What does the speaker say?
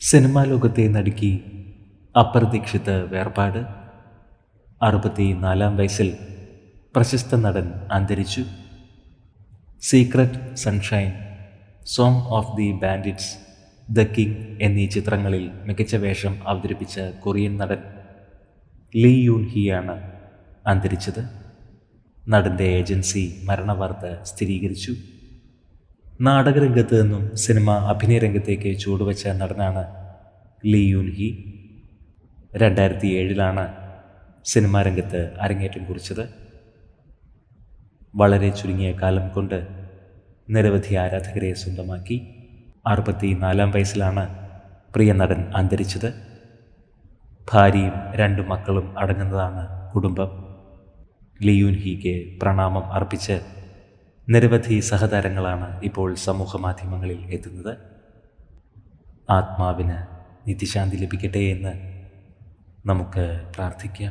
Cinema ലോകത്തെ നടുക്കി അപ്രതീക്ഷിത വേർപാട്. അറുപത്തി നാലാം വയസ്സിൽ പ്രശസ്ത നടൻ അന്തരിച്ചു. Secret Sunshine Song of the Bandits the King എന്നീ ചിത്രങ്ങളിൽ മികച്ച വേഷം അവതരിപ്പിച്ച കൊറിയൻ നടൻ ലീ യൂൻ ഹിയാണ് അന്തരിച്ചത്. നടന്റെ ഏജൻസി മരണവാർത്ത സ്ഥിരീകരിച്ചു. നാടകരംഗത്ത് നിന്നും സിനിമ അഭിനയ രംഗത്തേക്ക് ചുവടുവെച്ച നടനാണ് ലീ യുൻ ഹി. രണ്ടായിരത്തി ഏഴിലാണ് സിനിമാ രംഗത്ത് അരങ്ങേറ്റം കുറിച്ചത്. വളരെ ചുരുങ്ങിയ കാലം കൊണ്ട് നിരവധി ആരാധകരെ സ്വന്തമാക്കി. അറുപത്തി നാലാം വയസ്സിലാണ് പ്രിയ നടൻ അന്തരിച്ചത്. ഭാര്യയും രണ്ടു മക്കളും അടങ്ങുന്നതാണ് കുടുംബം. ലിയുൻഹിക്ക് പ്രണാമം അർപ്പിച്ച് നിരവധി സഹതാരങ്ങളാണ് ഇപ്പോൾ സമൂഹ മാധ്യമങ്ങളിൽ എത്തുന്നത്. ആത്മാവിന് നിത്യശാന്തി ലഭിക്കട്ടെ എന്ന് നമുക്ക് പ്രാർത്ഥിക്കാം.